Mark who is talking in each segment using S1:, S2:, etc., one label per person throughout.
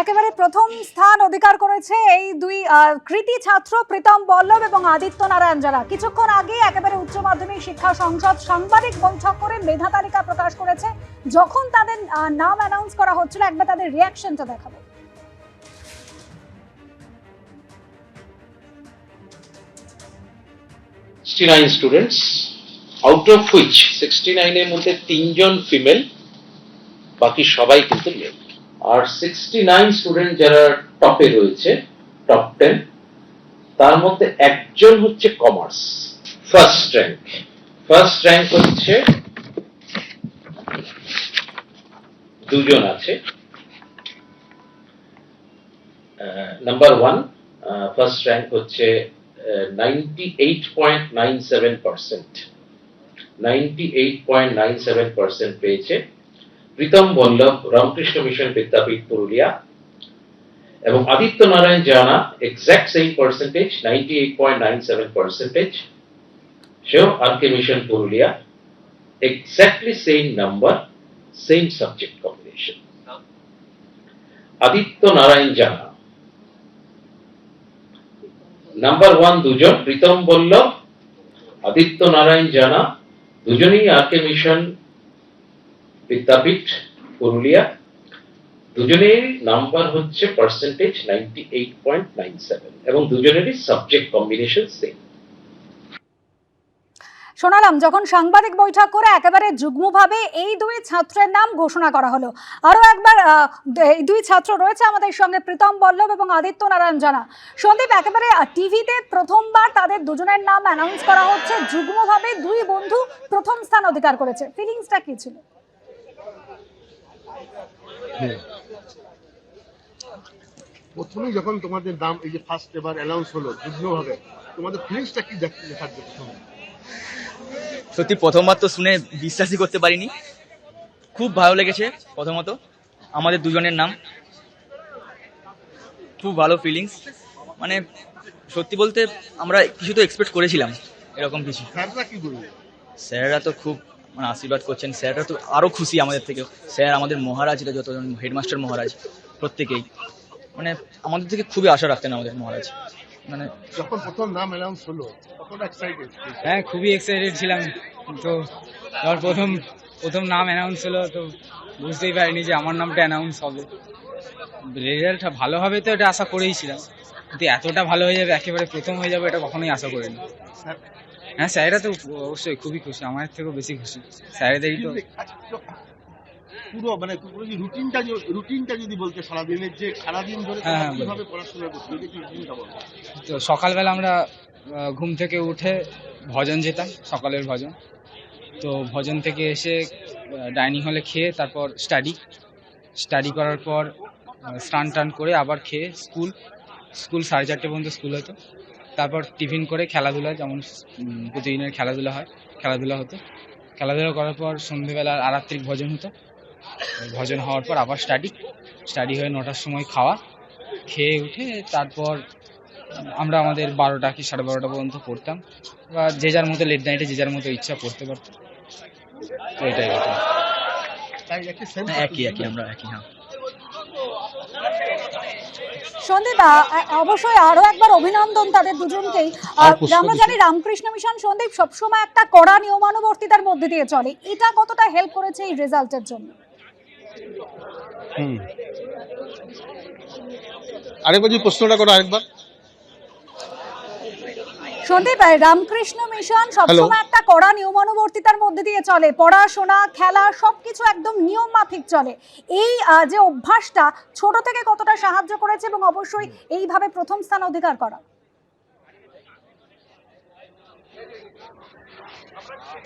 S1: একেবারে প্রথম স্থান অধিকার করেছে এই দুই কৃতি ছাত্র প্রীতম বল্লভ এবং আদিত্য নারায়ণ যারা। কিছুক্ষণ আগে একেবারে উচ্চ মাধ্যমিক শিক্ষা সংসদ সাংবাদিক বৈঠক করে মেধা তালিকা প্রকাশ করেছে। যখন তাদের নাম অ্যানাউন্স করা হচ্ছিল, একবার তাদের রিয়াকশনটা দেখাবো।
S2: আউট অফ হুইচ 69 এর মধ্যে তিনজন ফিমেল বাকি সবাই কিন্তু মেল আর 69 স্টুডেন্ট যারা টপে রয়েছে টপ টেন তার মধ্যে একজন হচ্ছে commerce first rank first rank হচ্ছে দুজন আছে। নাম্বার ওয়ান ফার্স্ট র্যাঙ্ক হচ্ছে ninety eight point nine seven percent ninety eight point nine seven percent পেয়েছে প্রীতম বল্লভ রামকৃষ্ণ মিশন বিদ্যাপীঠ পুরুলিয়া এবং Aditya Narayan Jana exact same percentage ninety eight point nine seven percentage সেও R K Mission Purulia exactly same number same subject combination Aditya Narayan Jana. Number one দুজন, প্রীতম বল্লভ, আদিত্য নারায়ণ জানা, দুজনেই আর K mission Vidyapith, Purulia দুজনের number হচ্ছে percentage ninety eight point nine seven এবং দুজনেরই subject combination same
S1: শোনালাম, যখন সাংবাদিক বৈঠক করে একেবারে যুগ্মভাবে এই দুই ছাত্রের নাম ঘোষণা করা হলো, আরও একবার এই দুই ছাত্র রয়েছে আমাদের সঙ্গে, প্রীতম বল্লভ এবং আদিত্য নারায়ণ জানা। সন্দীপ, একেবারে টিভিতে প্রথমবার তাদের দুজনের নাম অ্যানাউন্স করা হচ্ছে, যুগ্মভাবে দুই বন্ধু প্রথম স্থান অধিকার করেছে। ফিলিংসটা কি ছিল?
S3: প্রথমেই যখন তোমাদের দাম এই যে ফার্স্ট এবার অ্যানাউন্স হলো যুগ্মভাবে তোমাদের ফিলিংসটা কি দেখার জন্য?
S4: সত্যি প্রথমবার তো শুনে বিশ্বাসই করতে পারিনি। খুব ভালো লেগেছে প্রথমত। আমাদের দুজনের নাম। খুব ভালো ফিলিংস মানে সত্যি বলতে আমরা কিছু তো এক্সপেক্ট করেছিলাম এরকম কিছু।
S3: স্যাররা
S4: তো খুব মানে আশীর্বাদ করছেন স্যাররা। তো আরও খুশি আমাদের থেকে স্যার আমাদের মহারাজরা যতজন হেডমাস্টার মহারাজ প্রত্যেকেই। মানে আমাদের থেকে খুবই আশা রাখতেন আমাদের মহারাজ। মানে
S3: যখন প্রথম নাম অ্যানাউন্স হলো এক্সাইটেড
S5: হ্যাঁ খুবই এক্সাইটেড ছিলাম। তো আমার প্রথম প্রথম নাম অ্যানাউন্স হলো তো বুঝতেই পারিনি যে আমার নামটা অ্যানাউন্স হবে। রেজাল্ট ভালো হবে তো এটা আশা করেইছিলাম কিন্তু এতটা ভালো হয়ে যাবে একেবারে প্রথম হয়ে যাবে এটা কখনোই আশা করিনি।
S3: স্যার
S5: হ্যাঁ স্যারেরা তো অবশ্যই খুবই খুশি আমার থেকেও বেশি খুশি। স্যারেদেরই তো
S3: পুরো মানে পুরো যে রুটিনটা রুটিনটা যদি বলতে সারাদিনের যে সারাদিন ধরে
S5: হ্যাঁ, হ্যাঁ,
S3: কীভাবে পড়াশোনা করছ রুটিনটা বলো
S5: তো সকালবেলা আমরা ঘুম থেকে উঠে ভজন যেতাম সকালের ভজন। তো ভজন থেকে এসে ডাইনিং হলে খেয়ে তারপর স্টাডি। স্টাডি করার পর স্নান টান করে আবার খেয়ে স্কুল। স্কুল সাড়ে চারটে পর্যন্ত স্কুল হতো। তারপর টিফিন করে খেলাধুলা যেমন প্রতিদিনের খেলাধুলা হয় খেলাধুলা হতো। খেলাধুলা করার পর সন্ধেবেলা আরাত্রিক ভজন হতো। ভজন হওয়ার পর আবার স্টাডি স্টাডি হয়ে নটার সময় খাওয়া খেয়ে উঠে তারপর আমরা আমাদের বারোটা কি সাড়ে বারোটা পর্যন্ত পড়তাম। বা যে যার মতো লেট নাইটে যে যার মতো ইচ্ছা পড়তে পারতো। তো এটাই
S3: একই
S4: হ্যাঁ, একই একই আমরা একই হ্যাঁ।
S1: সন্দীপ অবশ্যই আরও একবার অভিনন্দন তাদের দুজনকেই। আমরা জানি রামকৃষ্ণ মিশন সন্দীপ সবসময় একটা কড়া নিয়মানুবর্তিতার মধ্যে দিয়ে চলে। এটা কতটা হেল্প করেছে এই রেজাল্টের জন্য?
S3: আরেকবার যদি প্রশ্নটা করো আরেকবার।
S1: সন্দীপ রামকৃষ্ণ মিশন সবসময় একটা কড়া নিয়মানুবর্তিতার মধ্যে দিয়ে চলে। পড়াশোনা খেলা সবকিছু একদম নিয়ম মাফিক চলে। এই যে অভ্যাসটা ছোট থেকে কতটা সাহায্য করেছে এবং অবশ্যই এইভাবে প্রথম স্থান অধিকার করা?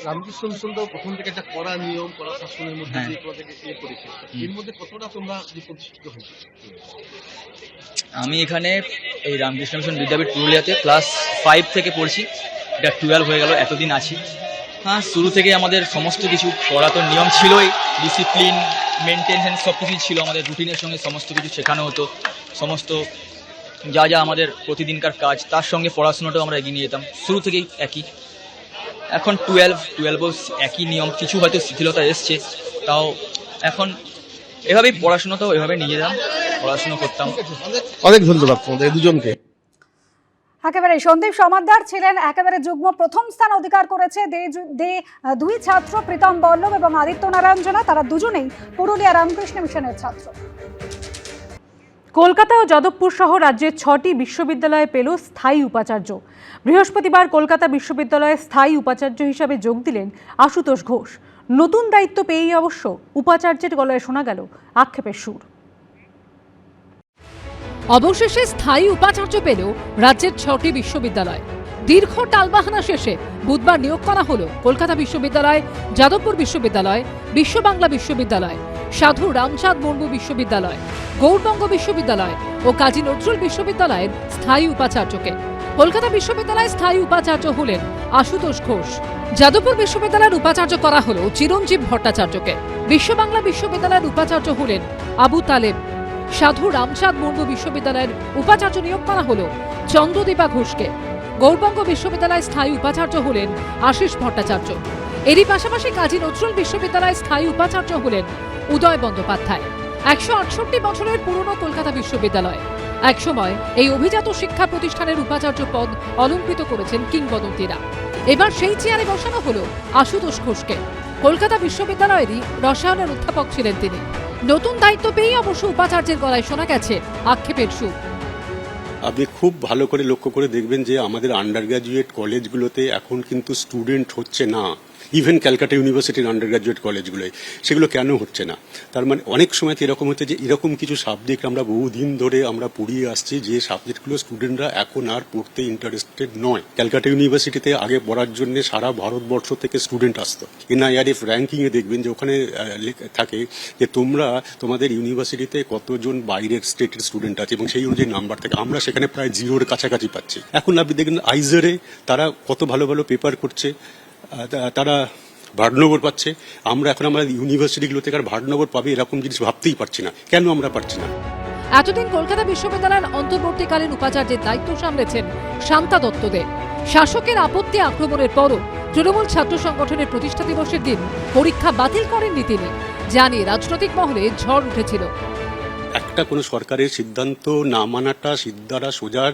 S3: রামকৃষ্ণ মিশন তো প্রথম থেকে একটা নিয়ম শাসনের মধ্যে
S4: হ্যাঁ।
S3: দিয়ে তোমাদেরকে ইয়ে করেছে। এর মধ্যে কতটা তোমরা প্রতিষ্ঠিত হয়েছে?
S4: আমি এখানে এই রামকৃষ্ণ মিশন বিদ্যাপীঠ পুরুলিয়াতে ক্লাস ফাইভ থেকে পড়ছি। এটা টুয়েলভ হয়ে গেল এতদিন আছি। হ্যাঁ শুরু থেকে আমাদের সমস্ত কিছু করা তো নিয়ম ছিলই। ডিসিপ্লিন মেনটেন্স সব কিছুই ছিল। আমাদের রুটিনের সঙ্গে সমস্ত কিছু শেখানো হতো। সমস্ত যা যা আমাদের প্রতিদিনকার কাজ তার সঙ্গে পড়াশোনাটাও আমরা এগিয়ে নিয়ে যেতাম। শুরু থেকেই একই। এখন টুয়েলভ টুয়েলভও একই নিয়ম কিছু হয়তো শিথিলতা এসছে তাও এখন এভাবেই পড়াশোনাটাও এভাবে নিয়ে যেতাম পড়াশুনো করতাম।
S3: অনেক ধন্যবাদ তোমাদের দুজনকে।
S1: একেবারে সন্দীপ সমাদ্দার ছিলেন একেবারে যুগ্ম প্রথম স্থান অধিকার করেছে দে দে দুই ছাত্র প্রীতম বল্লভ এবং আদিত্য নারায়ণ জনা তারা দুজনেই পুরুলিয়া রামকৃষ্ণ মিশনের ছাত্র।
S6: কলকাতা ও যাদবপুর সহ রাজ্যের ছটি বিশ্ববিদ্যালয়ে পেল স্থায়ী উপাচার্য। বৃহস্পতিবার কলকাতা বিশ্ববিদ্যালয়ে স্থায়ী উপাচার্য হিসাবে যোগ দিলেন আশুতোষ ঘোষ। নতুন দায়িত্ব পেয়েই অবশ্য উপাচার্যের গলায় শোনা গেল আক্ষেপের সুর।
S7: অবশেষে স্থায়ী উপাচার্য পেল রাজ্যের ছটি বিশ্ববিদ্যালয়। দীর্ঘ টালবাহানা শেষে বুধবার নিয়োগ করা হল কলকাতা বিশ্ববিদ্যালয়, যাদবপুর বিশ্ববিদ্যালয়, বিশ্ব বাংলা বিশ্ববিদ্যালয়। সাধু রামচাঁদ মুর্মু বিশ্ববিদ্যালয় গৌরবঙ্গ বিশ্ববিদ্যালয় ও কাজী নজরুল বিশ্ববিদ্যালয়ের স্থায়ী উপাচার্যকে। কলকাতা বিশ্ববিদ্যালয়ের স্থায়ী উপাচার্য হলেন আশুতোষ ঘোষ। যাদবপুর বিশ্ববিদ্যালয়ের উপাচার্য করা হলো চিরঞ্জীব ভট্টাচার্যকে। বিশ্ব বাংলা বিশ্ববিদ্যালয়ের উপাচার্য হলেন আবু তালেব। সাধু রামচাঁদ মুর্মু বিশ্ববিদ্যালয়ের উপাচার্য নিয়োগ করা হলো চন্দ্রদীপা ঘোষকে। গৌরবঙ্গ বিশ্ববিদ্যালয়ের স্থায়ী উপাচার্য হলেন আশিস ভট্টাচার্য। এরই পাশাপাশি কাজী নজরুল বিশ্ববিদ্যালয়ের স্থায়ী উপাচার্য হলেন উদয় বন্দ্যোপাধ্যায়। একশো আটষট্টি বছরের পুরনো কলকাতা বিশ্ববিদ্যালয়। একসময় এই অভিজাত শিক্ষা প্রতিষ্ঠানের উপাচার্য পদ অলঙ্কৃত করেছেন কিংবদন্তীরা। এবার সেই চেয়ারে বসানো হলো আশুতোষ ঘোষকে। কলকাতা বিশ্ববিদ্যালয়েরই রসায়নের অধ্যাপক ছিলেন তিনি। নতুন দায়িত্ব পেয়েই অবশ্য উপাচার্যের গলায় শোনা গেছে আক্ষেপের সুর।
S8: আপনি খুব ভালো করে লক্ষ্য করে দেখবেন যে আমাদের আন্ডার গ্রাজুয়েট কলেজগুলোতে এখন কিন্তু স্টুডেন্ট হচ্ছে না। ইভেন ক্যালকাটা ইউনিভার্সিটির আন্ডার গ্রাজুয়েট কলেজগুলোয় সেগুলো কেন হচ্ছে না? তার মানে অনেক সময় তো এরকম হচ্ছে যে, এরকম কিছু সাবজেক্ট আমরা বহুদিন ধরে আমরা পড়িয়ে আসছি, যে সাবজেক্টগুলো স্টুডেন্টরা এখন আর পড়তে ইন্টারেস্টেড নয়। ক্যালকাটা ইউনিভার্সিটিতে আগে পড়ার জন্য সারা ভারতবর্ষ থেকে স্টুডেন্ট আসতো। এনআইআরএফ র্যাঙ্কিংয়ে দেখবেন যে ওখানে থাকে যে তোমরা তোমাদের ইউনিভার্সিটিতে কতজন বাইরের স্টেটের স্টুডেন্ট আছে এবং সেই অনুযায়ী নাম্বার থাকে। আমরা সেখানে প্রায় জিরোর কাছাকাছি পাচ্ছি। এখন আপনি দেখবেন আইজারে তারা কত ভালো ভালো পেপার করছে। তারা ভাটনগর পাচ্ছে। আমরা এখন আমরা ইউনিভার্সিটিগুলো থেকে আর ভাটনগর পাবে এরকম জিনিস ভাবতেই পারছি না। কেন আমরা পারছি না?
S7: এতদিন কলকাতা বিশ্ববিদ্যালয়ের অন্তর্বর্তীকালীন উপাচার্যের দায়িত্ব সামলেছেন শান্তা দত্ত দে শাসকের আপত্তি আক্রমণের পরও তৃণমূল ছাত্র সংগঠনের প্রতিষ্ঠা দিবসের দিন পরীক্ষা বাতিল করেননি তিনি জানিয়ে রাজনৈতিক মহলে ঝড় উঠেছিল।
S8: একটা কোনো সরকারের সিদ্ধান্ত না মানাটা সিদ্ধারা সোজার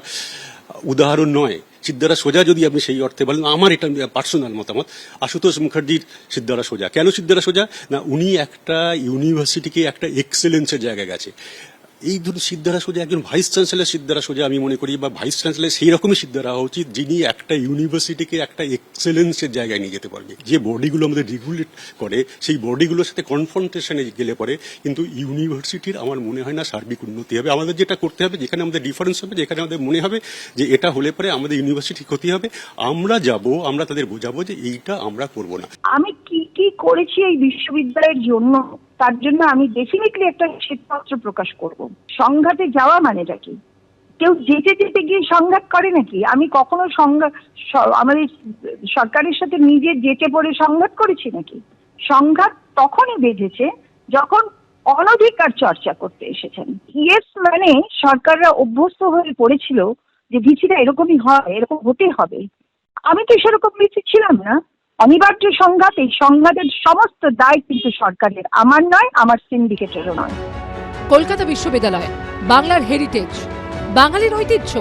S8: উদাহরণ নয়। সিদ্ধারা সোজা যদি আপনি সেই অর্থে বলেন, আমার এটা পার্সোনাল মতামত, আশুতোষ মুখার্জির সিদ্ধারা সোজা। কেন সিদ্ধারা সোজা? না, উনি একটা ইউনিভার্সিটিকে একটা এক্সেলেন্সের জায়গায় গেছে। এই ধরুন সিদ্ধারা সোজা, একজন ভাইস চ্যান্সেলর সিদ্ধারা সোজা আমি মনে করি, বা ভাইস চ্যান্সেলর সেই রকমই সিদ্ধারা হওয়া উচিত, যিনি একটা ইউনিভার্সিটিকে একটা এক্সেলেন্সের জায়গায় নিয়ে যেতে পারবে। যে বডিগুলো আমাদের রেগুলেট করে, সেই বডিগুলোর সাথে কনফ্রন্টেশনে গেলে পরে কিন্তু ইউনিভার্সিটির আমার মনে হয় না সার্বিক উন্নতি হবে। আমাদের যেটা করতে হবে, যেখানে আমাদের ডিফারেন্স হবে, যেখানে আমাদের মনে হবে যে এটা হলে পরে আমাদের ইউনিভার্সিটি ক্ষতি হবে। আমরা যাব, আমরা তাদের বোঝাবো যে এইটা আমরা করব না।
S9: আমি কি কি করেছি এই বিশ্ববিদ্যালয়ের জন্য, তার জন্য আমি ডেফিনেটলি একটা শ্বেতপত্র প্রকাশ করব। সংঘাতে যাওয়া মানেটা কি? কেউ যেতে যেতে গিয়ে সংঘাত করে নাকি? আমি কখনো সংঘাত আমাদের সরকারের সাথে নিজে যেতে পড়ে সংঘাত করেছি নাকি? সংঘাত তখনই বেঁধেছে যখন অনধিকার চর্চা করতে এসেছেন। ইয়েস মানে সরকাররা অভ্যস্ত হয়ে পড়েছিল যে ভিচিটা এরকমই হয়, এরকম হতে হবে। আমি তো সেরকম ভিচি ছিলাম না। অনিবার্য সংঘাত, এই সংঘাতের সমস্ত দায় কিন্তু সরকারের। আমার নয়, আমার সিন্ডিকেটেরও নয়।
S7: কলকাতা বিশ্ববিদ্যালয়, বাংলার হেরিটেজ বাঙালির ঐতিহ্য,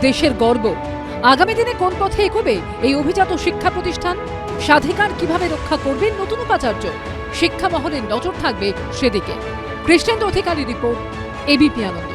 S7: দেশের গর্ব। আগামী দিনে কোন পথে এগোবে এই অভিজাত শিক্ষা প্রতিষ্ঠান? স্বাধিকার কীভাবে রক্ষা করবেন নতুন উপাচার্য? শিক্ষা মহলের নজর থাকবে সেদিকে। Krishnendra Adhikari report ABP Ananda.